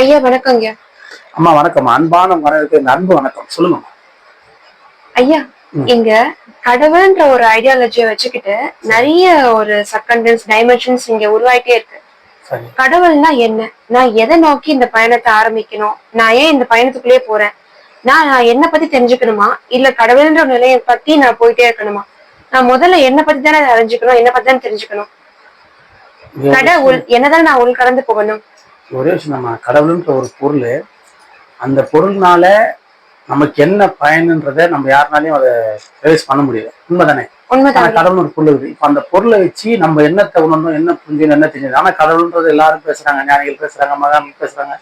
ஐயா வணக்கங்க அம்மா வணக்கம். அன்பான இந்த அன்பு வணக்கம். சொல்லுங்க. ஐயா இங்க கடவுள்ன்ற ஒரு ஐடியாலஜியை வச்சுக்கிட்டு நிறைய ஒரு சர்க்கண்டன்ஸ் டைமென்ஷன்ஸ் இங்க உருவாயிட்டே இருக்கு. கடவுள்னா என்ன? நான் எதை நோக்கி இந்த பயணத்தை ஆரம்பிக்கணும்? நான் ஏன் இந்த பயணத்துக்குள்ளேயே போறேன்? நான் நான் என்ன பத்தி தெரிஞ்சுக்கணுமா? இல்ல கடவுள்ன்ற நிலையை பத்தி நான் போயிட்டே இருக்கணுமா? நான் முதல்ல என்ன பத்தி தானே அறிஞ்சுக்கணும்? என்ன பத்தி தானே தெரிஞ்சுக்கணும்? கடவுள் என்னதான் நான் உள் கடந்து போகணும். ஒரே விஷயம் நம்ம கடவுளுன்ற ஒரு பொருள் அந்த பொருள்னால நமக்கு என்ன பயனுன்றதை நம்ம யாருனாலையும் அதை ரியலைஸ் பண்ண முடியல. உண்மைதானே? கடவுள் ஒரு பொருள் இருக்குது. இப்ப அந்த பொருளை வச்சு நம்ம என்னத்தை உணரணும் என்ன புரிஞ்சுக்கணும் என்ன தெரிஞ்சது ஆனா கடவுள்ன்றது எல்லாரும் பேசுறாங்க ஞானிகள் பேசுறாங்க மகான்கள் பேசுறாங்க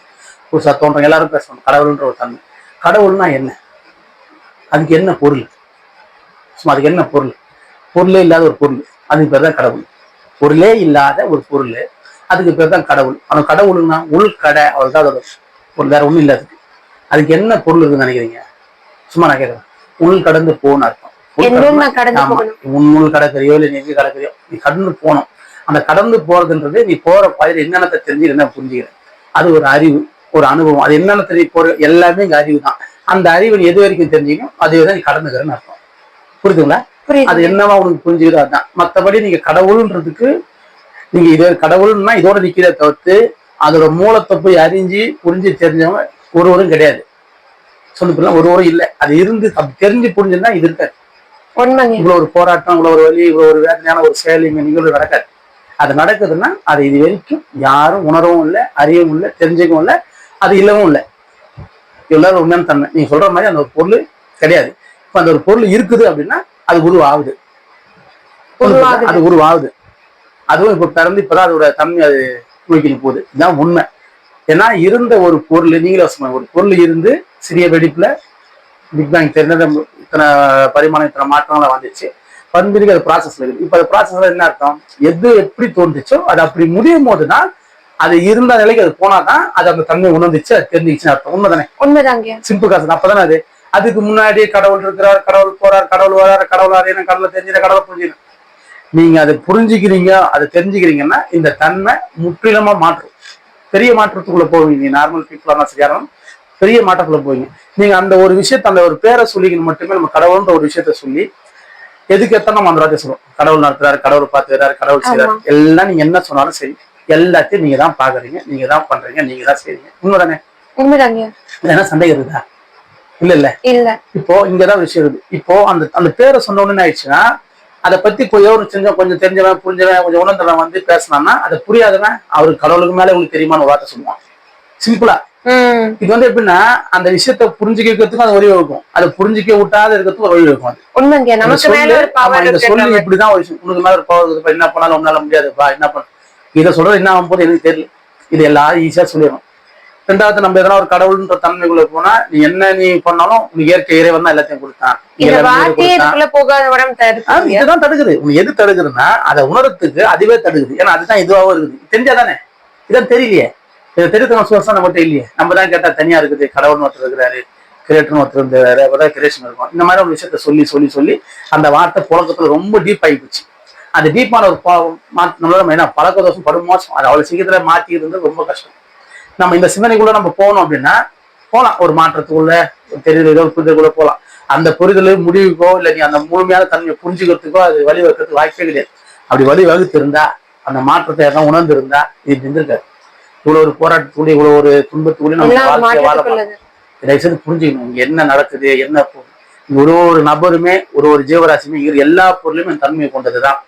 புதுசா தோன்றவங்க எல்லாரும் பேசுறாங்க. கடவுள்ன்ற ஒரு தன்மை. கடவுள்னா என்ன? அதுக்கு என்ன பொருள்? சும்மா அதுக்கு என்ன பொருள்? பொருளே இல்லாத ஒரு பொருள். அதுக்கு பேர் தான் கடவுள். பொருளே இல்லாத ஒரு பொருள். அதுக்கு பேர் தான் கடவுள். அந்த கடவுள்னா உள் கடை அவள் தான் அதோட பொருள் வேற ஒண்ணும் இல்லை அதுக்கு. அதுக்கு என்ன பொருள் இருக்குன்னு நினைக்கிறீங்க? சும்மா நான் கேட்கறேன் உள் கடந்து போன்னு அர்த்தம். ஆமா. போகணும்? உன் உள் கடற்கரையோ இல்லை நீ எங்க கடற்கரையோ நீ கடந்து போகணும். அந்த கடந்து போறதுன்றது நீ போற பாதையில என்னென்னத்தை தெரிஞ்சு என்ன புரிஞ்சுக்கிற அது ஒரு அறிவு ஒரு அனுபவம். அது என்னென்ன தெரிய போற எல்லாமே இங்க அறிவு தான். அந்த அறிவு நீ எது வரைக்கும் தெரிஞ்சுக்கணும் அதுவே தான் நீ கடந்துக்கிறன்னு அர்த்தம். புரியுதுங்களா? அது என்னவா உனக்கு புரிஞ்சுக்கிறதோ அதுதான் மத்தபடி நீங்க கடவுள்ன்றதுக்கு நீங்க இது கடவுள்னா இதோட நிக்கிறத தவிர்த்து அதோட மூலத்தை போய் அறிஞ்சு புரிஞ்சு தெரிஞ்சவங்க ஒருவரும் கிடையாது. சொல்லுங்களா ஒருவரும் இல்லை. அது இருந்து தெரிஞ்சு புரிஞ்சுன்னா இது இருக்காது. இவ்வளவு ஒரு போராட்டம் இவ்வளவு ஒரு வலி இவ்வளவு ஒரு வேதனையான ஒரு செயல் இங்க நிகழ்வு நடக்காது. அது நடக்குதுன்னா அது இது வரைக்கும் யாரும் உணரவும் இல்லை அறியவும் இல்லை தெரிஞ்சுக்கவும் இல்லை அது இல்லவும் இல்லை. இவ்வளவு உண்மையான தன்மை. நீங்க சொல்ற மாதிரி அந்த ஒரு பொருள் கிடையாது. இப்ப அந்த ஒரு பொருள் இருக்குது அப்படின்னா அது உருவாகுது. உருவாகுது. அது உருவாகுது. அதுவும் இப்ப பிறந்து இப்பதான் அதோட தன்மை அது நோக்கிட்டு போகுது. இதுதான் உண்மை. ஏன்னா இருந்த ஒரு பொருள் நீங்களே சொன்ன ஒரு பொருள் இருந்து சிறிய வெடிப்புல பிக் பேங் தெரிஞ்ச இத்தனை பரிமாணம் இத்தனை மாற்றங்கள்லாம் வந்துச்சு. பண்பிற்கு அது ப்ராசஸ்ல இருக்குது. இப்ப அது ப்ராசஸ்ல என்ன அர்த்தம்? எது எப்படி தோன்றுச்சோ அது அப்படி முடியும் போதுதான் அது இருந்த நிலைக்கு அது போனாதான் அது அந்த தன்மை உணர்ந்துச்சு அது தெரிஞ்சுச்சுன்னு அர்த்தம். உண்மைதானே? உண்மைதாங்க சிம்பிள் காசு அப்பதானே அது? அதுக்கு முன்னாடி கடவுள் இருக்கிறார் கடவுள் போறார் கடவுள் வரார் கடவுள் வரையின கடவுளை தெரிஞ்சுற கடவுளை புரிஞ்சுக்கணும் நீங்க அதை புரிஞ்சுக்கிறீங்க அதை தெரிஞ்சுக்கிறீங்கன்னா இந்த தன்மை முற்றிலுமா மாற்றும். பெரிய மாற்றத்துக்குள்ள போவீங்க. நீ நார்மல் பீப்புளாக சரியான பெரிய மாற்றத்துக்குள்ள போவீங்க. நீங்க அந்த ஒரு விஷயத்த அந்த ஒரு பேரை சொல்லிக்கணும் மட்டுமே நம்ம கடவுள்ன்ற ஒரு விஷயத்த சொல்லி எதுக்கு எத்தனை நம்ம அந்த வார்த்தை சொல்லுவோம் கடவுள் நடத்துறாரு கடவுள் பார்த்துக்கிறாரு கடவுள் செய்யறாரு எல்லாம் நீங்க என்ன சொன்னாலும் சரி எல்லாத்தையும் நீங்க தான் பாக்குறீங்க நீங்க தான் பண்றீங்க நீங்க தான் செய்றீங்க. உண்மைதானே? உண்மைதாங்க. சந்தேகம் இருக்குதா? இல்ல இல்ல. இல்ல. இப்போ இங்கதான் விஷயம் இருக்கு இப்போ அந்த அந்த பேரை சொன்ன உடனே ஆயிடுச்சுன்னா அதை பத்தி கொஞ்சம் ஒரு செஞ்ச கொஞ்சம் தெரிஞ்சவன் புரிஞ்சவன் கொஞ்சம் உணர்ந்தவன் வந்து பேசினான்னா அதை புரியாதவன் அவருக்கு கடவுளுக்கு மேல உங்களுக்கு தெரியுமான்னு ஒரு வார்த்தை சொல்லுவான். சிம்பிளா இது வந்து எப்படின்னா அந்த விஷயத்த புரிஞ்சுக்க வைக்கிறதுக்கும் அது வழி வகுக்கும். அதை புரிஞ்சுக்க விட்டாத இருக்கிறதுக்கும் ஒரு வழி இந்த நமக்கு சொல்லு, இப்படிதான் ஒரு. உனக்கு மேல ஒரு பவர் இருக்குப்பா என்ன பண்ணாலும் உன்னால முடியாதுப்பா என்ன பண்ண? இதை சொல்றது என்ன ஆகும் போது எனக்கு தெரியல. இது எல்லாரும் ஈஸியா சொல்லிடணும். ரெண்டாவது நம்ம எதனா ஒரு கடவுள்ன்ற தன்மைக்குள்ள போனா நீ என்ன நீ பண்ணாலும் உனக்கு இயற்கை இறைவன் தான் எல்லாத்தையும் கொடுத்தான். இதுதான் தடுக்குது. எது தடுக்குதுன்னா அதை உணரத்துக்கு அதுவே தடுக்குது. ஏன்னா அதுதான் இதுவாகவும் இருக்குது. தெரிஞ்சாதானே? இதான் தெரியலையே. இதை தெரிவித்த சோர்ஸ் நம்மகிட்ட இல்லையே. நம்ம தான் கேட்டா தனியா இருக்குது. கடவுள்னு ஒருத்தர் இருக்கிறாரு கிரியேட்டர்னு ஒருத்தர் இருந்தாரு அப்பதான் கிரியேஷன் இருக்கும் இந்த மாதிரி ஒரு விஷயத்த சொல்லி சொல்லி சொல்லி அந்த வார்த்தை புழக்கத்துல ரொம்ப டீப் ஆகி போச்சு அந்த டீப்பான ஒரு பா- மா- நம்மளால நம்ம என்ன பழக்க தோஷம் படும் மோசம் அது அவ்வளவு சீக்கிரத்துல மாத்திக்கிறது ரொம்ப கஷ்டம். நம்ம இந்த சிந்தனைக்குள்ள நம்ம போனோம் அப்படின்னா போலாம். ஒரு மாற்றத்துக்குள்ள ஒரு தெரிதலோ ஒரு புரிதலுக்குள்ள போலாம். அந்த புரிதல் முடிவுக்கோ இல்ல நீ அந்த முழுமையான தன்மையை புரிஞ்சுக்கிறதுக்கோ அது வழி வைக்கிறதுக்கு வாய்ப்பே கிடையாது. அப்படி வழி வகுத்து இருந்தா அந்த மாற்றத்தை எல்லாம் உணர்ந்து இருந்தா இது இருந்திருக்காது. இவ்வளவு ஒரு போராட்டத்துக்குள்ள இவ்வளவு ஒரு துன்பத்துக்குள்ள நம்ம வாழ்க்கையை வாழ தயவுசெய்து புரிஞ்சுக்கணும் இங்க என்ன நடக்குது என்ன ஒரு ஒரு நபருமே ஒரு ஒரு ஜீவராசியுமே எல்லா பொருளுமே தன்மையை கொண்டதுதான்.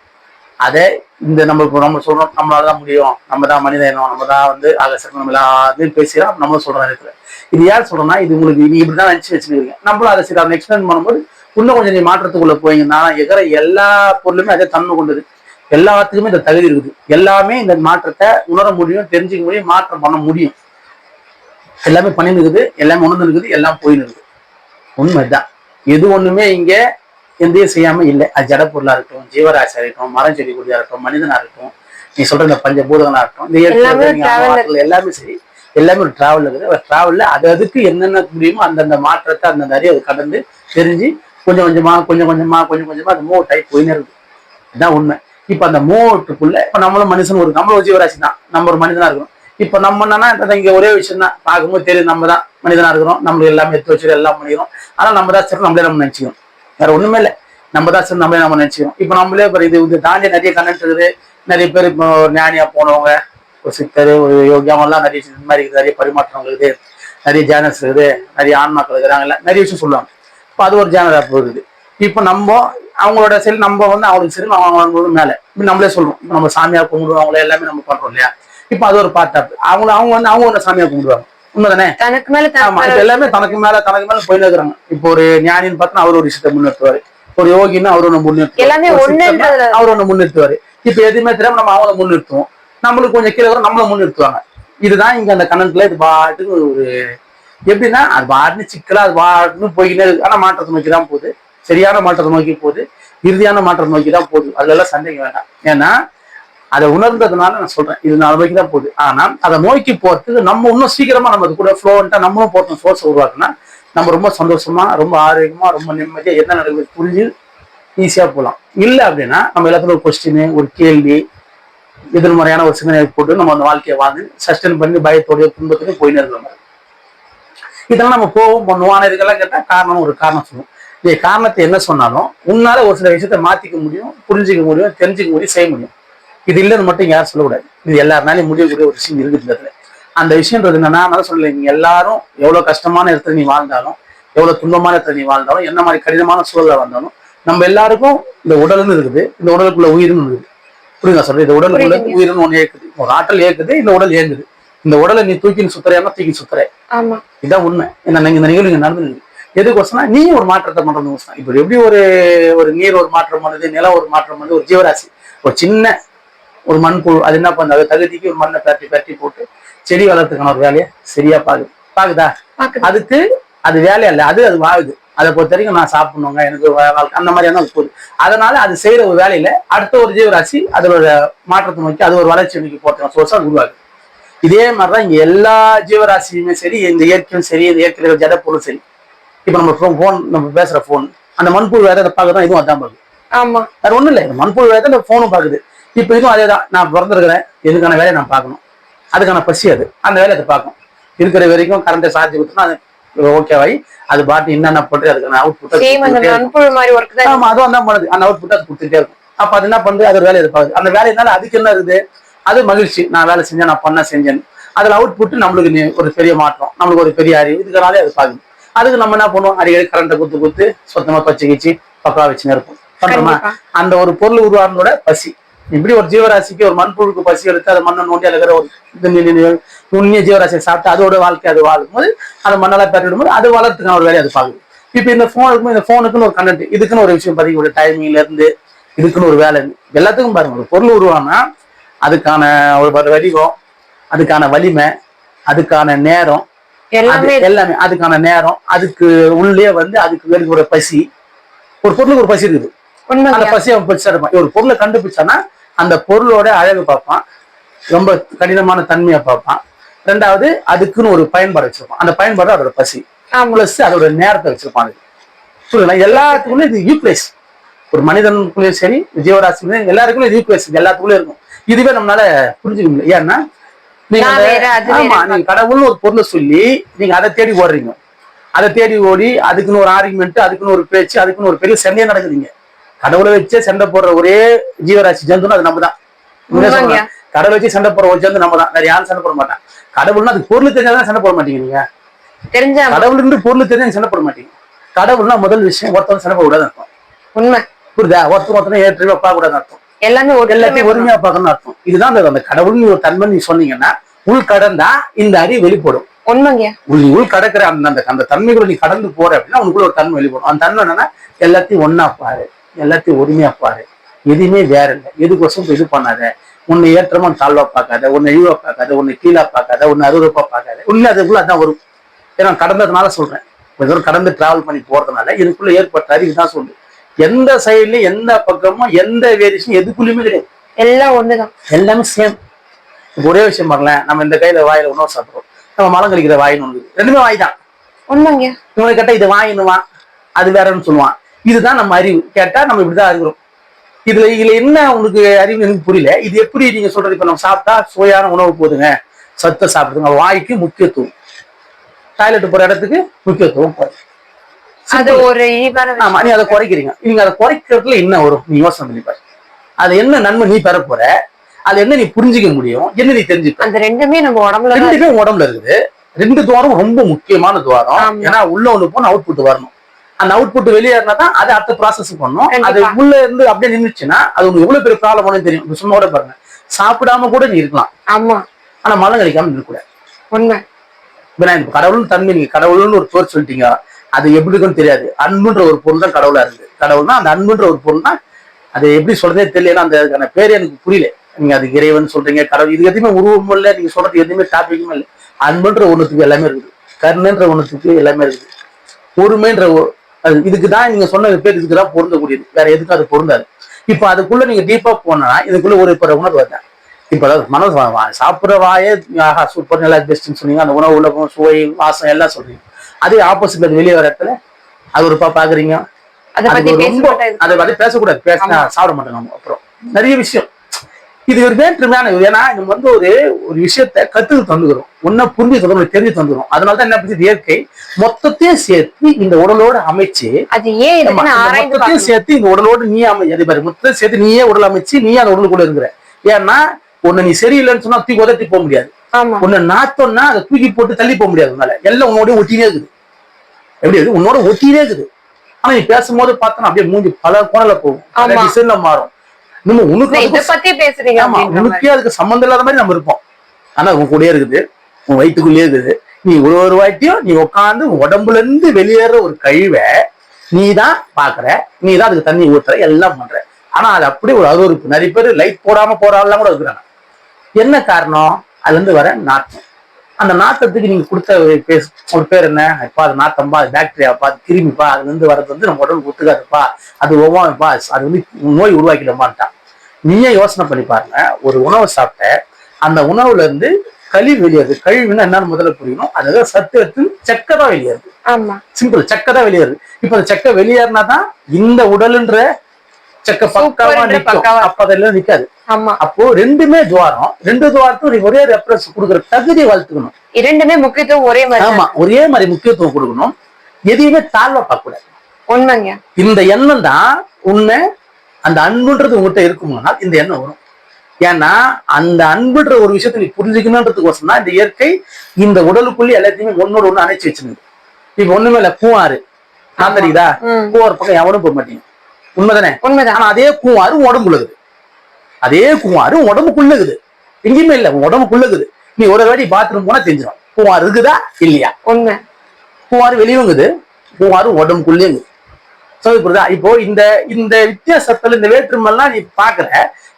அதை இந்த நம்ம இப்போ நம்ம சொல்றோம் நம்மளால தான் முடியும். நம்ம தான் மனித இனம் நம்ம தான் வந்து ஆகசம் நம்ம எல்லாத்தையும் பேசுகிறோம் நம்ம சொல்றோம் நேரத்தில் இது யார் சொல்றோம்னா இது உங்களுக்கு நீ இப்படி தான் நினச்சி வச்சுருக்கீங்க. நம்மளும் அதை சரி அதை எக்ஸ்பிளைன் பண்ணும்போது இன்னும் கொஞ்சம் நீ மாற்றத்துக்குள்ள போயிங்கன்னா எகிற எல்லா பொருளுமே அதே தன்மை கொண்டது. எல்லாத்துக்குமே இந்த தகுதி இருக்குது. எல்லாமே இந்த மாற்றத்தை உணர முடியும் தெரிஞ்சுக்க முடியும் மாற்றம் பண்ண முடியும். எல்லாமே பண்ணின்னு இருக்குது எல்லாமே உணர்ந்து இருக்குது எல்லாம் போயின்னு இருக்குது. உண்மைதான். எது ஒண்ணுமே இங்கே எந்தையும் செய்யாம இல்லை. அது ஜட பொருளா இருக்கட்டும் ஜீவராசியா இருக்கட்டும் மரம் செடி கொடியா இருக்கட்டும் மனிதனா இருக்கட்டும் நீ சொல்ற இந்த பஞ்சபூதங்களா இருக்கட்டும் இந்த எல்லாமே சரி. எல்லாமே ஒரு டிராவல் இருக்குது. டிராவல்ல அது அதுக்கு என்னென்ன முடியுமோ அந்தந்த மாற்றத்தை அந்தந்த அறிவு அது கடந்து தெரிஞ்சு கொஞ்சம் கொஞ்சமா கொஞ்சம் கொஞ்சமா கொஞ்சம் கொஞ்சமா அது மூவ் டைப் போயினே இருக்குது. இதுதான் உண்மை. இப்ப அந்த மூவட்டுக்குள்ள இப்ப நம்மளும் மனுஷன் ஒரு நம்மளும் ஜீவராசி தான். நம்ம ஒரு மனிதனா இருக்கணும் இப்ப நம்ம என்னன்னா இங்க ஒரே விஷயம் தான் பார்க்கும்போது தெரியும் நம்ம தான் மனிதனா இருக்கிறோம். நம்ம எல்லாமே எடுத்து வச்சு எல்லாம் பண்ணிக்கிறோம். ஆனா நம்ம தான் சரி நம்மளே நம்ம நினைச்சுக்கிறோம். வேற ஒண்ணுமே இல்லை. நம்ம தான் சரி நம்மளே நம்ம நினைச்சுக்கணும். இப்போ நம்மளே இப்போ இது இது தாண்டி நிறைய கண்டென்ட் இருக்குது. நிறைய பேர் இப்போ ஒரு ஞானியா போனவங்க ஒரு சித்தர் ஒரு யோகியாவெல்லாம் நிறைய இந்த மாதிரி இருக்குது, நிறைய பரிமாற்றம் இருக்குது. நிறைய ஜேனல்ஸ் இருக்குது. நிறைய ஆன்மாக்கள் இருக்கிறாங்கல்ல நிறைய விஷயம் சொல்லுவாங்க. இப்போ அது ஒரு ஜேனரா போகுது. இப்போ நம்ம அவங்களோட சரி நம்ம வந்து அவங்களுக்கு சரி அவங்க மேலே. மேல நம்மளே சொல்றோம். இப்போ நம்ம சாமியாக கும்பிடுவோம் அவங்கள எல்லாமே நம்ம பண்ணுறோம் இல்லையா? இப்போ அது ஒரு பார்ட் ஆஃப் அவங்க அவங்க வந்து அவங்க ஒரு சாமியாக கும்பிடுவாங்க. உண்மைதானே? தனக்கு மேல ஆமா தனக்கு இப்ப எல்லாமே தனக்கு மேல தனக்கு மேல போயின்னு இருக்கிறாங்க. இப்போ ஒரு ஞானின்னு பார்த்தா அவர் ஒரு விஷயத்தை முன்னிறுத்துவாரு. ஒரு யோகின்னு அவர் ஒண்ணு எல்லாமே சித்தர்னா அவர் ஒண்ணு முன்னிறுத்துவாரு. இப்ப எதுவுமே தெரியாம நம்ம அவங்கள முன்னிறுத்துவோம். நம்மளுக்கு கொஞ்சம் கீழே வரும் நம்மள முன்னிறுத்துவாங்க. இதுதான் இங்க அந்த கணக்குல இது பாட்டுக்கு ஒரு எப்படின்னா அது பாட்டுன்னு சிக்கலா அது பாட்டுன்னு போய்க்கிட்டே இருக்கு. ஆனா மாற்றத்தை நோக்கி தான் போகுது. சரியான மாற்றத்தை நோக்கி போகுது. இறுதியான மாற்றத்தை நோக்கி தான் போகுது. அதுல எல்லாம் சந்தேகம் வேண்டாம். ஏன்னா அதை உணர்ந்ததுனால நான் சொல்றேன். இது நாலு வரைக்கும் தான் போகுது. ஆனா அதை நோக்கி போறதுக்கு நம்ம இன்னும் சீக்கிரமா நம்ம அது கூட ஃப்ளோன்ட்டா நம்மளும் போட்டோம் சோர்ஸ் உருவாக்குனா நம்ம ரொம்ப சந்தோஷமா ரொம்ப ஆரோக்கியமா ரொம்ப நிம்மதியா என்ன நடக்குது புரிஞ்சு ஈஸியா போகலாம் இல்லை அப்படின்னா நம்ம எல்லாத்துக்கும் ஒரு கொஸ்டின் ஒரு கேள்வி எதிர்மறையான ஒரு சிந்தனை போட்டு நம்ம அந்த வாழ்க்கையை வாழ்ந்து சஸ்டைன் பண்ணி பயத்தோடைய துன்பத்துக்கு போயின்னு இருக்கிற மாதிரி இதெல்லாம் நம்ம போவோம் பண்ணுவோம். இதுக்கெல்லாம் கேட்டால் காரணம் ஒரு காரணம் சொல்லுவோம். இது காரணத்தை என்ன சொன்னாலும் உன்னால ஒரு சில விஷயத்த மாத்திக்க முடியும் புரிஞ்சிக்க முடியும் தெரிஞ்சுக்க முடியும் செய்ய முடியும். இது இல்லைன்னு மட்டும் யாரும் சொல்லக்கூடாது. இது எல்லாருனாலையும் முடியக்கூடிய ஒரு விஷயம் இருக்குது இடத்துல. அந்த விஷயன்றது என்னன்னா நான் சொல்லல நீங்க எல்லாரும் எவ்வளவு கஷ்டமான இடத்துல நீ வாழ்ந்தாலும் எவ்வளவு துன்பமான இடத்துல நீ வாழ்ந்தாலும் என்ன மாதிரி கடினமான சூழல்ல வந்தாலும் நம்ம எல்லாருக்கும் இந்த உடல்னு இருக்குது இந்த உடலுக்குள்ள உயிர்னு இருக்குது. புரியுதா சொல்றேன் இந்த உடலுக்குள்ள. உயிர்னு ஒண்ணு இயக்குது ஒரு ஆற்றல் இயக்குது இந்த உடல் இயங்குது இந்த உடலை நீ தூக்கின்னு சுத்துறையா தூக்கி சுத்துற. இதான் உண்மை. என்ன இந்த நிகழ்வு நடந்துருக்கு எதுக்கோசனா நீ ஒரு மாற்றத்தை பண்றது இப்போ எப்படி ஒரு ஒரு நீர் ஒரு மாற்றம் பண்ணுது நிலம் ஒரு மாற்றம் பண்ணுது ஒரு ஜீவராசி. ஒரு சின்ன ஒரு மண்புழு அது என்ன பண்ணுது? அது தகுதிக்கு ஒரு மண்ணை பரட்டி பரட்டி போட்டு செடி வளர்த்துக்கான ஒரு வேலையை சரியா பாக்குது? பாக்குதா. அதுக்கு அது வேலையா இல்லை அது அது வாழுது. அதை பொறுத்த வரைக்கும் நான் சாப்பிடணுங்க. எனக்கு அந்த மாதிரியான அது போகுது அதனால அது செய்யற ஒரு வேலையில அடுத்த ஒரு ஜீவராசி அதோட மாற்றத்தை நோக்கி அது ஒரு வளர்ச்சி நோக்கி போறதுக்கான சோர்ஸா உருவாகுது. இதே மாதிரிதான் இங்க எல்லா ஜீவராசியுமே சரி இந்த இயற்கையும் சரி இந்த இயற்கையில ஜட பொருளும் சரி. இப்ப நம்ம போன் நம்ம பேசுற போன் அந்த மண்புழு வேற அதை பார்க்கறோம் இதுவும் அதான் பாக்குது ஆமா. வேற ஒண்ணும் இல்லை. இந்த மண்புழு வேற இந்த போனும் பாக்குது இப்ப இதுவும் அதே தான் நான் பிறந்திருக்கிறேன். எதுக்கான வேலையை நான் பார்க்கணும். அதுக்கான பசி அது. அந்த வேலையை அதை பார்க்கும். இருக்கிற வரைக்கும் கரண்ட்டை சார்ஜ் கொடுத்தோம்னா அது ஓகேவாய் அது பாட்டு என்னென்ன பண்றது அதுக்கான அவுட் சேம் அந்த புட் மண்புழு மாதிரி ஒர்க் தான் ஆமா அதுவும் தான் பண்ணுது அந்த அவுட் புட் அது கொடுத்துட்டே இருக்கும். அப்ப அது என்ன பண்ணுது? அது வேலையை எதிர்பார்க்குது அந்த வேலையினால அதுக்கு என்ன இருக்குது? அது மகிழ்ச்சி. நான் வேலை செஞ்சேன் நான் பண்ண செஞ்சேன். அதுல அவுட் புட் நம்மளுக்கு ஒரு பெரிய மாற்றம். நம்மளுக்கு ஒரு பெரிய அறிவு. இதுக்கனாலே அது பாக்குது அதுக்கு நம்ம என்ன பண்ணுவோம்? அடிக்கடி கரண்ட்டை குத்து குத்து சுத்தமா பச்சை கிச்சு பக்கா வச்சுன்னு இருப்போம். பண்றோமா அந்த ஒரு பொருள் உருவானதோட பசி. இப்படி ஒரு ஜீவராசிக்கு ஒரு மண்புழுக்கு பசி எடுத்து அதை மண்ணை நோண்டி இருக்கிற ஒரு நுண்ணிய ஜீவராசியை சாப்பிட்டு அதோட வாழ்க்கை அது வாழும்போது அந்த மண்ணெல்லாம் பெற்றிடும்போது அது வளர்த்துக்கான ஒரு வேலையை அது பார்க்குது இப்போ இந்த ஃபோனுக்கும் இந்த ஃபோனுக்குன்னு ஒரு கண்டென்ட் இதுக்குன்னு ஒரு விஷயம் பதிக்க ஒரு டைமிங்ல இருந்து இதுக்குன்னு ஒரு வேலை. எல்லாத்துக்கும் பாருங்க ஒரு பொருள் உருவானா அதுக்கான ஒரு வடிவம் அதுக்கான வலிமை அதுக்கான நேரம் எல்லாமே எல்லாமே அதுக்கான நேரம் அதுக்கு உள்ளே வந்து அதுக்கு வேறு ஒரு பசி. ஒரு பொருளுக்கு ஒரு பசி இருக்குது. அந்த பசி அவன் பிடிச்சா இருப்பான் ஒரு பொருளை கண்டுபிடிச்சானா அந்த பொருளோட அழகு பார்ப்பான். ரொம்ப கடினமான தன்மையை பார்ப்பான். ரெண்டாவது அதுக்குன்னு ஒரு பயன்பாடு வச்சிருப்பான். அந்த பயன்பாடு அதோட பசி. பிளஸ் அதோட நேரத்தை வச்சிருப்பான் அதுக்கு புரியுதுங்களா? இது யூப்ளேஸ் ஒரு மனிதனுக்குள்ளேயும் சரி ஜீவராசிக்குள்ளேயும் எல்லாருக்குள்ளே இது யூப்ளேஸ் எல்லாத்துக்குள்ளே இருக்கும். இதுவே நம்மளால புரிஞ்சுக்க முடியல. ஏன்னா அது ஆமா. நீங்க கடவுள்னு ஒரு பொருளை சொல்லி நீங்க அதை தேடி ஓடுறீங்க. அதை தேடி ஓடி அதுக்குன்னு ஒரு ஆர்குமெண்ட் அதுக்குன்னு ஒரு பேச்சு அதுக்குன்னு ஒரு பெரிய சண்டையே நடக்குதுங்க. கடவுளை வச்சே சண்டை போடுற ஒரே ஜீவராசி ஜந்துன்னு அது நம்ம தான். கடவுளை வச்சு சண்டை போடுற ஒரு ஜந்து நம்ம தான் வேற யாரும் சண்டை போட மாட்டான் கடவுள்னா அது பொருள் தெரிஞ்சாதான் சண்டை போட மாட்டீங்க நீங்க தெரிஞ்ச கடவுள் இருந்து பொருள் தெரிஞ்சா சண்டை போட மாட்டீங்க. கடவுள்னா முதல் விஷயம் ஒருத்தவங்க சண்டை போடக்கூடாது அர்த்தம். உண்மை. புரியுதா? ஒருத்தர் ஒருத்தனை ஏற்றி பார்க்க கூடாது அர்த்தம். எல்லாமே எல்லாத்தையும் ஒருமையா பார்க்கணும்னு அர்த்தம். இதுதான் அந்த- கடவுள்னு ஒரு தன்மை நீ சொன்னீங்கன்னா உள் கடந்தா இந்த அறிவு வெளிப்படும். உண்மைங்க. உள் உள் கடக்கிற அந்த அந்த தன்மைகளை நீ கடந்து போற அப்படின்னா உனக்குள்ள ஒரு தன்மை வெளிப்படும். அந்த தன்மை என்னன்னா எல்லாத்தையும் ஒண்ணா பாரு. எல்லாத்தையும் ஒருமையா பாரு. எதுவுமே வேற இல்லை. எதுக்கோசம் இது பண்ணாத. உன்னை ஏற்றமா தாழ்வா பார்க்காத உன்னை இழிவா பார்க்காத உன்னை கீழா பார்க்காத உன்னை அருவருப்பா பார்க்காத. உண்மை அதுக்குள்ள அதான் வரும். ஏன்னா கடந்ததுனால சொல்றேன். தூரம் கடந்து டிராவல் பண்ணி போறதுனால இதுக்குள்ள ஏற்பட்ட அறிவு தான் சொல்லு. எந்த சைட்லயும் எந்த பக்கமும் எந்த வேரியேஷன் எதுக்குள்ளயுமே கிடையாது. எல்லாம் ஒண்ணுதான். எல்லாமே சேம் ஒரே விஷயம் பாருங்களேன். நம்ம இந்த கையில வாயில உணவு சாப்பிடுறோம். நம்ம மலம் கழிக்கிற வாயின்னு ஒண்ணு. ரெண்டுமே வாய் தான். உண்மைங்க இவனை கேட்டா இது வாயினுவான் அது வேறன்னு சொல்லுவான். இதுதான் நம்ம அறிவு. கேட்டா நம்ம இப்படிதான் இருக்கிறோம் இதுல இதுல என்ன உங்களுக்கு அறிவு எனக்கு புரியல. இது எப்படி நீங்க சொல்றது? இப்ப நம்ம சாப்பிட்டா சுவையான உணவு போதுங்க. சத்தை சாப்பிடுங்க வாய்க்கு முக்கியத்துவம். டாய்லெட் போற இடத்துக்கு முக்கியத்துவம். அது ஒரு. ஆமா நீ அதை குறைக்கிறீங்க. நீங்க அதை குறைக்கிறதுல என்ன வரும்? நீ யோசனை பண்ணி பாரு. அது என்ன நன்மை நீ பெற போற? அது என்ன நீ புரிஞ்சுக்க முடியும்? என்ன நீ தெரிஞ்சுக்க அந்த ரெண்டுமே நம்ம உடம்புல ரெண்டுமே உடம்புல இருக்குது. ரெண்டு துவாரம் ரொம்ப முக்கியமான துவாரம். ஏன்னா உள்ள ஒண்ணு போன அவுட்புட் வரணும். அந்த அவுட்புட் வெளியேறினா தான் அதை அடுத்த ப்ராசஸ் பண்ணும். அது. உள்ள இருந்து அப்படியே நின்றுச்சுன்னா அது உங்களுக்கு எவ்வளவு பெரிய ப்ராப்ளம் வரும்னு தெரியும். சும்மா கூட பாருங்க. சாப்பிடாம கூட நீ இருக்கலாம். ஆமா. ஆனா மலம் கழிக்காம இருக்கக்கூடாது உண்மை. இப்ப கடவுள் தன்மை நீங்க கடவுள்னு ஒரு பேர் சொல்லிட்டீங்க. அது எப்படி இருக்குன்னு தெரியாது. அன்புன்ற ஒரு பொருள் தான் கடவுளா இருக்கு. கடவுள்னா அந்த அன்புன்ற ஒரு பொருள் தான் அது எப்படி சொல்றதே தெரியல அந்த பேரே எனக்கு புரியல. நீங்க அது இறைவன் சொல்றீங்க கடவுள் இது எதுவுமே உருவமும் இல்லை நீங்க சொல்றது எதுவுமே டாபிக்கும் இல்லை. அன்புன்ற ஒண்ணுத்துக்கு எல்லாமே இருக்குது. கருணைன்ற ஒண்ணுத்துக்கு எல்லாமே இருக்குது. பொறுமைன்ற அது இதுக்கு தான் நீங்க சொன்ன பேர் இதுக்கு தான் பொருந்தக்கூடியது. வேற எதுக்கும் அது பொருந்தாது. இப்போ அதுக்குள்ள நீங்க டீப்பா போனா இதுக்குள்ள ஒரு இப்போ உணர்வு வருது. இப்போ அதாவது வா- சாப்பிடுற வாயே ஆஹா சூப்பர் நல்லா பெஸ்ட்னு சொன்னீங்க. அந்த உணவு உள்ள சுவை வாசம் எல்லாம் சொல்றீங்க. அதே ஆப்போசிட்ல வெளியே வர இடத்துல அது ஒருப்பா பாக்குறீங்க அத பத்தி அதை பேசக்கூடாது. பேசினா சாப்பிட மாட்டோம் நம்ம அப்புறம். நிறைய விஷயம். இது ஒரு வேற்றுமையான. ஏன்னா நம்ம வந்து ஒரு ஒரு விஷயத்த கத்துக்கு தந்துக்கிறோம். ஒன்னும் புரிஞ்சு தந்துடும் தெரிஞ்சு தந்துடும் அதனால தான் என்ன பண்ணுது இயற்கை மொத்தத்தையும் சேர்த்து இந்த உடலோட அமைச்சு அது ஏன் மொத்தத்தையும். சேர்த்து இந்த உடலோடு நீ அமை அதே மாதிரி மொத்தத்தையும் சேர்த்து நீயே உடல் அமைச்சு நீயே அந்த உடலுக்குள்ள இருக்கிற. ஏன்னா ஒண்ணு நீ சரியில்லைன்னு சொன்னா தூக்கி உதட்டி போக முடியாது. உன்னை நாத்தோம்னா அதை தூக்கி போட்டு தள்ளி போக முடியாது உன்னால. எல்லாம் உன்னோட ஒட்டினே இருக்குது. எப்படி இருக்குது? உன்னோட ஒட்டினே இருக்குது. ஆனா நீ பேசும்போது பார்த்தா அப்படியே மூஞ்சி பல கோணல போகும். மாறும். நம்ம உனக்கு இத பத்தி பேசுறீங்க ஆமா. உனக்கே அதுக்கு சம்மந்தம் இல்லாத மாதிரி நம்ம இருப்போம். ஆனா உன் கூடயே இருக்குது உன் வயிற்றுக்குள்ளேயே இருக்குது. நீ ஒரு ஒரு வாட்டியும் நீ உட்காந்து உடம்புல இருந்து வெளியேற ஒரு கழிவை நீ தான் பாக்குற நீ தான் அதுக்கு தண்ணி ஊத்துற எல்லாம் பண்ற. ஆனா அது அப்படியே ஒரு அருவருப்பு. நிறைய பேர் லைட் போடாம போறாள்லாம் கூட இருக்கிறாங்க என்ன காரணம்? அதுல இருந்து வர நாட்டம் அந்த நாட்டத்துக்கு நீங்க கொடுத்த பேஸ் ஒரு பேர் என்ன? அப்பா அது நாத்தம்பா அது பாக்டீரியாப்பா அது கிருமிப்பா அதுல இருந்து வர்றது வந்து நம்ம உடம்புக்கு ஒத்துக்காதுப்பா அது ஒவ்வாமைப்பா அது வந்து நோய் உருவாக்கிடுமான்ட்டான் நீயே யோசனை பண்ணி பாருங்க ஒரு உணவை சாப்பிட்ட அந்த உணவுல இருந்து கழிவு வெளியேறுது. கழிவுன்னா என்னன்னு முதல்ல புரியணும். அதாவது சத்து எடுத்து செக்கை தான் வெளியேறுது. சிம்பிள் செக்கை தான் வெளியேறுது. இப்ப அந்த செக்கை வெளியேறினா தான் இந்த உடலுன்ற செக்கை பக்காவா நிற்கும். அப்ப அதெல்லாம் நிக்காது. ஆமா. அப்போ ரெண்டுமே துவாரம் ரெண்டு துவாரத்தும் நீங்க ஒரே ரெஃபரன்ஸ் கொடுக்குற தகுதியை வளர்த்துக்கணும். இரண்டுமே முக்கியத்துவம் ஒரே மாதிரி. ஆமா ஒரே மாதிரி முக்கியத்துவம் கொடுக்கணும். எதையுமே தாழ்வா பார்க்க கூடாது உண்மைங்க. இந்த எண்ணம் தான் உன்னை அந்த அன்புன்றது உங்ககிட்ட இருக்குமானால் இந்த எண்ணம் வரும். ஏன்னா அந்த அன்புன்ற ஒரு விஷயத்தை நீ புரிஞ்சுக்கணுன்றதுக்கோசம் தான் இந்த இயற்கை இந்த உடலுக்குள்ளே எல்லாத்தையுமே ஒன்னோட ஒண்ணு அணைச்சு வச்சிருந்தது. இப்ப ஒண்ணுமே இல்ல கூவாறு நான் தெரியுதா ம். கூவாறு பக்கம் எவனும் போக மாட்டீங்க. உண்மைதானே? உண்மைதான். ஆனா அதே கூவாறு உடம்புல இருக்குது அதே கூவாறு உடம்புக்குள்ள இருக்குது எங்கேயுமே இல்ல உன் உடம்புக்குள்ள இருக்குது நீ ஒரு வாட்டி பாத்ரூம் போனா தெரிஞ்சிடும் கூவாறு இருக்குதா இல்லையா? உண்மை. பூவாறு வெளியவங்குது பூவாறு உடம்புக்குள்ளே இருக்குது So, புரியுதா? இப்போ இந்த இந்த வித்தியாசத்துல இந்த வேற்றுமெல்லாம் நீ பாக்குற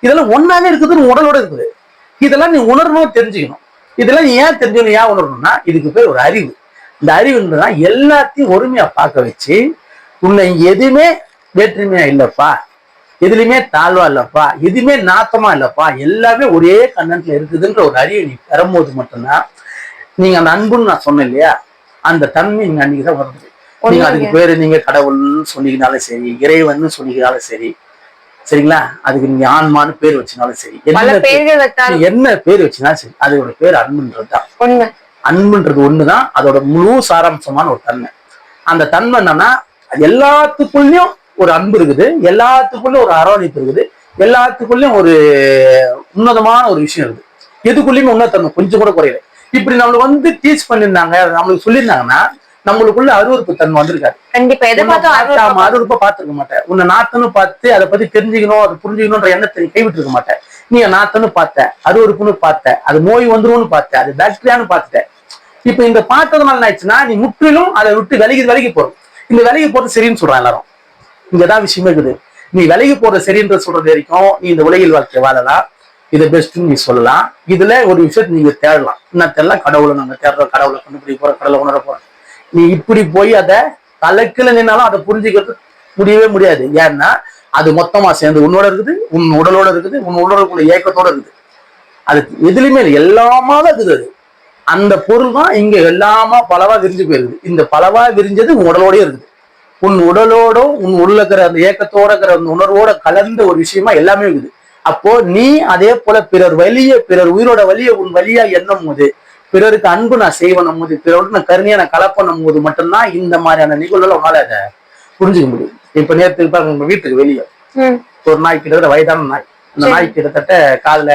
இதெல்லாம் ஒன்னாவே இருக்குது உன் உடலோட இருக்குது. இதெல்லாம் நீ உணரணும் தெரிஞ்சுக்கணும். இதெல்லாம் நீ ஏன் தெரிஞ்சுக்கணும் ஏன் உணரணும்னா இதுக்கு பேர் ஒரு அறிவு. இந்த அறிவுன்றதா எல்லாத்தையும் ஒருமையா பார்க்க வச்சு உன்னை எதுவுமே வேற்றுமையா இல்லப்பா. எதுலையுமே தாழ்வா இல்லப்பா. எதுவுமே நாத்தமா இல்லப்பா. எல்லாமே ஒரே கண்ணன்ல இருக்குதுன்ற ஒரு அறிவை நீ பெறும்போது மட்டும்தான் நீங்க அந்த அன்புன்னு நான் சொன்னேன் இல்லையா? அந்த தன்மை நீங்க அன்னைக்கு தான் வருது. நீங்க அதுக்கு பேரு நீங்க கடவுள்னு சொன்னீங்கனாலும் சரி இறைவன் சொன்னீங்கனாலும் சரி சரிங்களா? அதுக்கு நீங்க ஆன்மான்னு பேர் வச்சினாலும் சரி என்ன பேர் வச்சினாலும் சரி அதோட பேர் அன்புன்றது தான். உண்மை அன்புன்றது ஒண்ணுதான் அதோட முழு சாராம்சமான ஒரு தன்மை. அந்த தன்மை என்னன்னா எல்லாத்துக்குள்ளயும் ஒரு அன்பு இருக்குது. எல்லாத்துக்குள்ளயும் ஒரு அரவணைப்பு இருக்குது. எல்லாத்துக்குள்ளயும் ஒரு உன்னதமான ஒரு விஷயம் இருக்குது. எதுக்குள்ளயுமே உன்னதன்மை கொஞ்சம் கூட குறையல. இப்படி நம்மளுக்கு வந்து டீச் பண்ணியிருந்தாங்க நம்மளுக்கு சொல்லியிருந்தாங்கன்னா நம்மளுக்குள்ள அருவருப்பு தன்மை வந்திருக்காது. கண்டிப்பா. எதை பார்த்தும் அருவருப்பா பார்த்திருக்க மாட்டேன். உன்னை நாத்தன்னு பார்த்து அதை பத்தி தெரிஞ்சுக்கணும் அதை புரிஞ்சுக்கணும்ன்ற எண்ணத்தை கைவிட்டு இருக்க மாட்டேன். நீ நாத்தன்னு பார்த்த அருவருப்புன்னு பார்த்த அது நோய் வந்துரும்னு பார்த்த அது பாக்டீரியான்னு பார்த்துட்ட. இப்ப இந்த பார்த்ததுனால என்ன ஆயிடுச்சுன்னா நீ முற்றிலும் அதை விட்டு விலகி விலகி போறோம் இந்த விலகி போறது சரின்னு சொல்றான் எல்லாரும். இங்கதான் விஷயமே இருக்குது. நீ விலகி போற சரின்ற சொல்றது வரைக்கும் நீ இந்த உலகில் வாழ்க்கை வாழலாம். இது பெஸ்ட்னு நீ சொல்லலாம். இதுல ஒரு விஷயத்த நீங்க தேடலாம். இன்னத்தெல்லாம் கடவுளை நாங்க தேடுறோம். கடவுளை கண்டுபிடி போறோம். கடவுளை உணர போறோம். நீ இப்படி போய் அதை தலைக்குல நின்னாலும் அதை புரிஞ்சுக்கிறது முடியவே முடியாது. ஏன்னா அது மொத்தமா சேர்ந்து உன்னோட இருக்குது உன் உடலோட இருக்குது உன் உடலுக்குள்ள ஏக்கத்தோட இருக்குது. அது எதுலையுமே இல்லை. எல்லாமா தான் இருக்குது அது. அந்த பொருள் தான் இங்க எல்லாமா பலவா விரிஞ்சு போயிருக்குது. இந்த பலவா விரிஞ்சது உன் உடலோடயே இருக்குது. உன் உடலோட உன் உள்ள இருக்கிற அந்த ஏக்கத்தோட இருக்கிற அந்த உணர்வோட கலந்த ஒரு விஷயமா எல்லாமே இருக்குது. அப்போ நீ அதே போல பிறர் வலிய பிறர் உயிரோட வலிய உன் வழியா எண்ணும் போது பிறருக்கு அன்பு நான் செய்வனும் போது பிறரோட நான் கருணையா நான் கலப்பண்ணும் போது மட்டும்தான் இந்த மாதிரியான நிகழ்வுகளை உன்னால அதை புரிஞ்சுக்க முடியும். இப்ப நேற்று பாருங்க உங்க வீட்டுக்கு வெளியே. ஒரு நாய் கிட்டத்தட்ட வயதான நாய். அந்த. நாய் கிட்டத்தட்ட காதுல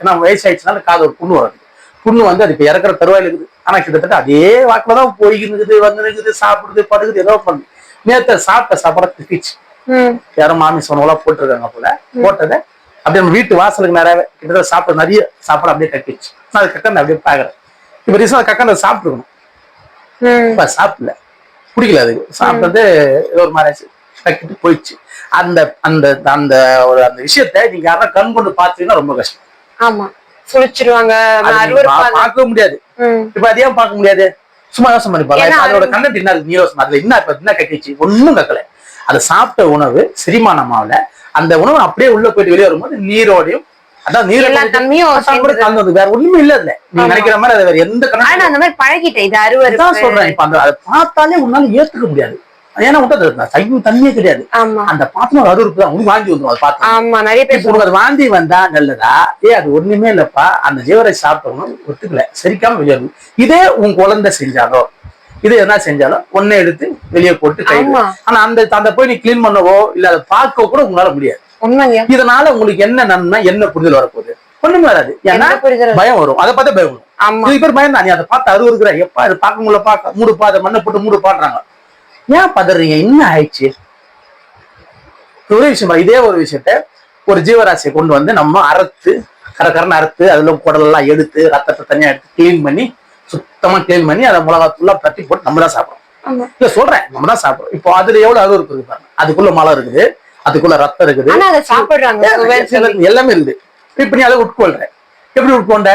ஏன்னா வயசாயிடுச்சுனால காது ஒரு புண்ணு வருது. புண்ணு வந்து அது இப்ப இறக்குற தருவாயில இருக்குது. ஆனா கிட்டத்தட்ட அதே வாக்குல தான் போய்கிட்டு வந்து இருக்குது சாப்பிடுது படுக்குது ஏதோ பண்ணுது நேத்து சாப்பிட்ட சாப்பாட திப்பிச்சு ம். யாரும் மாமி சொன்னவங்களா போட்டிருக்காங்க போல. போட்டதை அப்படியே நம்ம வீட்டு வாசலுக்கு நிறைய கிட்டத்தட்ட சாப்பிட நிறைய சாப்பாடு அப்படியே கட்டிச்சு நான் அது கக்கன் அப்படியே பாக்குறேன் இப்ப ரீசன் கக்கன் சாப்பிட்டுருக்கணும். ம். இப்ப சாப்பிடல. பிடிக்கல அது. சாப்பிட்டது ஒரு மாதிரி. கக்கிட்டு போயிடுச்சு. அந்த அந்த அந்த ஒரு அந்த விஷயத்த நீங்க யாரா கண் கொண்டு பாத்தீங்கன்னா ரொம்ப கஷ்டம். ஆமா. சுழிச்சிருவாங்க. அது பார்க்கவே முடியாது. இப்ப அது ஏன் பார்க்க முடியாது? சும்மா யோசனை பண்ணி பாருங்க அதோட அது- கண்டென்ட் என்ன நீ யோசனை அதுல என்ன இப்ப என்ன கட்டிச்சு ஒண்ணும் கக்கல. அது சாப்பிட்ட உணவு செரிமானம் ஆகல அந்த உணவு அப்படியே உள்ள போயிட்டு வெளியே வரும்போது நீரோடையும் அதான் நீர். கலந்து வேற ஒண்ணுமே இல்ல நீங்க. நினைக்கிற மாதிரி அது வேற எந்த கணக்கு அந்த மாதிரி பழகிட்டேன். இது தான் அருவருப்பு. சொல்றேன். இப்ப அந்த அதை பார்த்தாலே உன்னால ஏத்துக்க முடியாது. ஏன்னா விட்டது சைவம் தண்ணியே கிடையாது. ஆமா. அந்த பாத்திரம் அருவருப்பு தான் உனக்கு வாங்கி வந்துடும் அது பாத்திரம். ஆமா நிறைய பேர் உனக்கு அது வாந்தி வந்தா நல்லதா? ஏ அது ஒண்ணுமே இல்லப்பா. அந்த ஜீவரை சாப்பிட்டவங்க ஒத்துக்கல. சரிக்காம வெளியே வருது. இதே உன் குழந்தை செஞ்சாலோ இது என்ன செஞ்சாலும் ஒன்னே எடுத்து வெளியே போட்டு ஆனா அந்த அந்த போய் நீ கிளீன் பண்ணவோ இல்ல அதை பார்க்க கூட உங்களால முடியாது. இதனால உங்களுக்கு என்ன நன்மை என்ன புரிதல் வரப்போகுது? ஒண்ணுமே வராது. ஏன்னா பயம் வரும். அதை பார்த்தா பயம் வரும். இது பேர் பயம் தான் நீ அதை பார்த்து அருவு இருக்கிற எப்பா அது பார்க்க முடியல பார்க்க மூடுப்பா அதை மண்ணை போட்டு மூடு பாடுறாங்க. ஏன் பதறீங்க? என்ன ஆயிடுச்சு? ஒரே விஷயமா இதே ஒரு விஷயத்த ஒரு ஜீவராசியை கொண்டு வந்து நம்ம அறுத்து கரகரன்னு அறுத்து அதுல குடலெல்லாம் எடுத்து ரத்தத்தை தனியா எடுத்து கிளீன் பண்ணி சுத்தமா கிளீன் பண்ணி அதை மிளகாத்தூள்லாம் தட்டி போட்டு நம்ம தான் சாப்பிடுறோம் இல்ல சொல்றேன் நம்ம தான் சாப்பிடுறோம் இப்போ அதுல எவ்வளவு அருவு இருக்குது பாருங்க. அதுக்குள்ள மலம் இருக்குது அதுக்குள்ள ரத்தம் இருக்குது. எல்லாமே இருக்குது. இப்ப நீ அதை உட்கொள்ற. எப்படி உட்கொண்ட?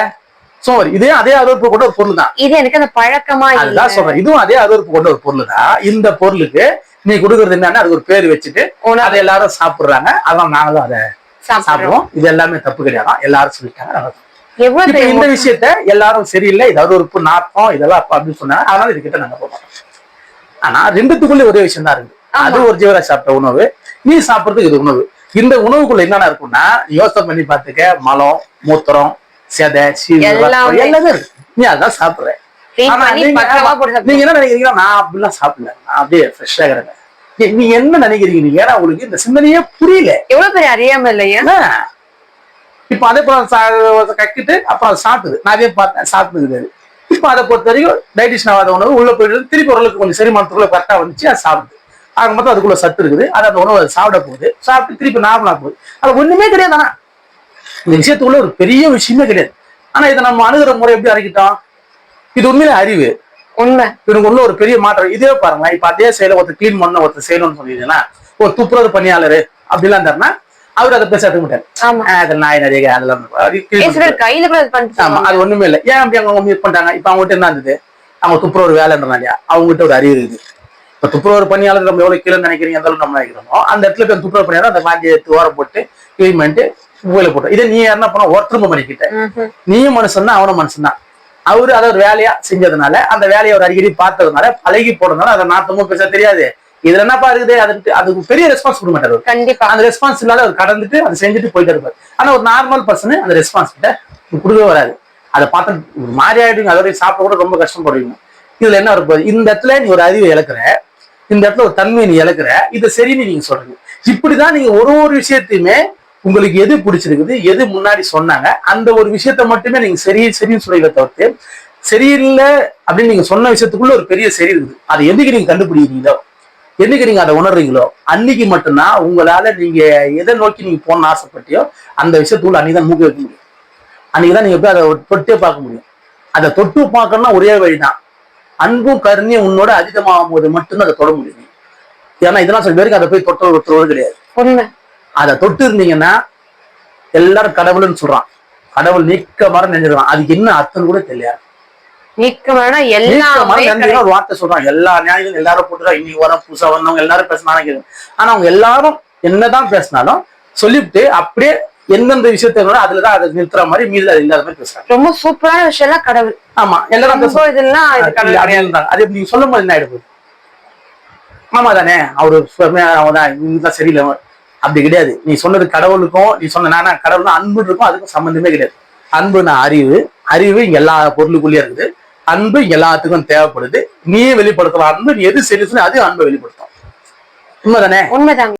சோறு இதே அதே அருவருப்பு கொண்ட ஒரு பொருள் தான் இது எனக்கு அந்த பழக்கமா இல்ல. அதுதான் சொல்றேன். இதுவும் அதே அருவருப்பு கொண்ட ஒரு பொருள் தான் இந்த பொருளுக்கு நீ கொடுக்கறது என்னன்னா அதுக்கு ஒரு பேர் வச்சுட்டு அதை எல்லாரும் சாப்பிடுறாங்க. அதான் நாங்களும் அதை சாப்பிடுவோம். இது எல்லாமே தப்பு கிடையாது. எல்லாரும் சொல்லிட்டாங்க இந்த. விஷயத்த எல்லாரும் சரியில்லை இது அருவருப்பு நாட்டம் இதெல்லாம் அப்ப அப்படின்னு சொன்னாங்க. அதனால இதுகிட்ட நாங்க மாட்டோம் ஆனா ரெண்டுத்துக்குள்ள ஒரே விஷயம் தான் இருக்கு அது ஒரு ஜீவராசி சாப்பிட்ட உணவு. நீ சாப்பிடுறதுக்கு இது உணவு. இந்த உணவுக்குள்ள என்னென்ன இருக்கும்னா யோசனை பண்ணி பாத்துக்க மலம் மூத்திரம் செதை சீவு எல்லாமே. ரத்தம் எல்லாமே இருக்கு. நீ அதான் சாப்பிடுற. Clean ஆனா பண்ணி நீங்க- பக்காவா போட்டு சாப்பிடுறோம். நீங்க என்ன நினைக்கிறீங்க நான் அப்படிலாம் சாப்பிடல. நான் அப்படியே ஃப்ரெஷ்ஷா இருக்கிறேன் நீ- நீங்க என்ன நினைக்கிறீங்க? நீங்க ஏன்னா உங்களுக்கு இந்த சிந்தனையே புரியல. எவ்வளவு பெரிய அறியாம இல்லையா? இப்ப அதே போல கக்கிட்டு அப்புறம் அதை சாப்பிடுது நான் அதே பார்த்தேன் சாப்பிட்டுக்குது இப்ப அதை பொறுத்த வரைக்கும் ஆகாத உணவு உள்ள போயிட்டு திருப்பி ஓரளவுக்கு கொஞ்சம் செரிமானத்துக்குள்ள கரெக்டா வந்துச்சு அது சாப்பிடுது. ஆக மொத்தம் அதுக்குள்ள சத்து இருக்குது. அது அந்த உணவு அது சாப்பிட போகுது. சாப்பிட்டு திருப்பி நார்மலா போகுது. அது ஒண்ணுமே கிடையாது ஆனா இந்த விஷயத்துக்குள்ள ஒரு பெரிய விஷயமே கிடையாது. ஆனா இதை நம்ம அணுகிற முறை எப்படி அறிக்கிட்டோம் இது உண்மையிலே அறிவு. உண்மை. இவனுக்கு உள்ள ஒரு பெரிய மாற்றம். இதே பாருங்களேன் இப்ப அதே செயலை ஒருத்தர் கிளீன் பண்ண ஒருத்தர் செய்யணும்னு சொன்னீங்கன்னா ஒரு துப்புரவு பணியாளர் அப்படிலாம் இருந்தாருன்னா அவர் அதை பேச எடுக்க மாட்டாரு. நாய் நிறைய அதெல்லாம் ஆமா அது ஒண்ணுமே இல்லை. ஏன் அப்படி அவங்க பண்ணிட்டாங்க? இப்ப அவங்ககிட்ட என்ன இருந்தது? அவங்க துப்புரவு வேலைன்றாங்க இல்லையா? அவங்ககிட்ட ஒரு அறிவு இருக்குது. இப்ப துப்புரவு பணியாளர் நம்ம எவ்வளவு கீழே நினைக்கிறீங்க அளவுக்கு நம்ம நினைக்கிறோமோ அந்த இடத்துல போய் துப்புரவு பணியாளர் அந்த எடுத்து ஓரம் போட்டு கிளீன் பண்ணிட்டு மூலையில போட்டோம். இதே நீ என்ன பண்ண? ஒருத்தரும்ப பண்ணிக்கிட்ட. நீயும் மனுஷன் தான் அவனும் மனுஷன் தான் அவரு அதை ஒரு வேலையா செஞ்சதுனால அந்த வேலையை அவர் அடிக்கடி பார்த்ததுனால பழகி போடுறதுனால அதை நாட்டமும் பேச தெரியாது. இதுல என்னப்பா இருக்குது? அதுக்கு அதுக்கு பெரிய ரெஸ்பான்ஸ் கொடுக்க மாட்டாரு. கண்டிப்பா. அந்த ரெஸ்பான்ஸ் இல்லாத அவர் கடந்துட்டு அதை செஞ்சுட்டு போயிட்டு இருப்பாரு. ஆனா ஒரு நார்மல் பர்சன் அந்த ரெஸ்பான்ஸ் கிட்ட கொடுக்கவே வராது. அதை பார்த்து ஒரு மாதிரி ஆயிடுங்க அதோட சாப்பிட கூட ரொம்ப கஷ்டப்படுவீங்க. இதுல என்ன வரப்போகுது இந்த இடத்துல நீ ஒரு அறிவை இழக்கிற. இந்த இடத்துல ஒரு தன்மையை நீ இழக்கிற. இது சரின்னு நீங்க சொல்றீங்க. இப்படிதான் நீங்க ஒரு ஒரு விஷயத்தையுமே உங்களுக்கு எது பிடிச்சிருக்குது எது முன்னாடி சொன்னாங்க அந்த ஒரு விஷயத்த மட்டுமே நீங்க சரி சரின்னு சொல்றீங்களே தவிர்த்து சரியில்லை அப்படின்னு நீங்க சொன்ன விஷயத்துக்குள்ள ஒரு பெரிய சரி இருக்குது. அதை என்னைக்கு நீங்க கண்டுபிடிக்கிறீங்களோ என்னைக்கு நீங்க அதை உணர்றீங்களோ அன்னைக்கு மட்டும்தான் உங்களால நீங்க எதை நோக்கி நீங்க போகணும்னு ஆசைப்பட்டியோ அந்த விஷயத்துக்குள்ள அன்னைக்கு தான் மூக்க வைக்க முடியும். அன்னைக்கு தான் நீங்க போய் அதை தொட்டே பார்க்க முடியும். அதை தொட்டு பார்க்கணும்னா ஒரே வழிதான். அன்பும் கருணையும் உன்னோட அதிகமாகும் போது மட்டும்தான் அதை தொட முடியும். ஏன்னா இதெல்லாம் சில பேருக்கு அதை போய் தொட்ட ஒருத்தர் கிடையாது. அதை தொட்டு இருந்தீங்கன்னா எல்லாரும் கடவுள்னு சொல்றான். கடவுள் நீக்க மரம் நெஞ்சிருவான் அதுக்கு என்ன அர்த்தம் கூட தெரியாது. ஒரு வார்த்தை சொல்றான். எல்லா நியாயங்களும் எல்லாரும் போட்டுறா இன்னைக்கு வர புதுசா வந்தவங்க எல்லாரும் பேசினாங்க ஆனா அவங்க எல்லாரும் என்னதான் பேசினாலும் சொல்லிவிட்டு அப்படியே எந்தெந்த விஷயத்த அதுலதான் அதை நிறுத்துற மாதிரி மீது அது இல்லாத மாதிரி பேசுறாங்க. ரொம்ப சூப்பரான விஷயம் எல்லாம் கடவுள். ஆமா எல்லாரும் இதெல்லாம். அது நீங்க சொல்லும் போது என்ன ஆயிடுது ஆமா தானே அவரு சுமையா அவன் தான் இதுதான் சரியில்லை. அப்படி கிடையாது. நீ சொன்னது கடவுளுக்கும் நீ சொன்ன நானா கடவுள்னா அன்பு இருக்கும் அதுக்கும் சம்மந்தமே கிடையாது. அன்புனா அறிவு. அறிவு எல்லா பொருளுக்குள்ளேயே இருக்குது. அன்பு எல்லாத்துக்கும் தேவைப்படுது. நீயே வெளிப்படுத்தலாம். அன்பு எது சரி அது அன்பை வெளிப்படுத்தும். உண்மைதானே? உண்மைதாங்க.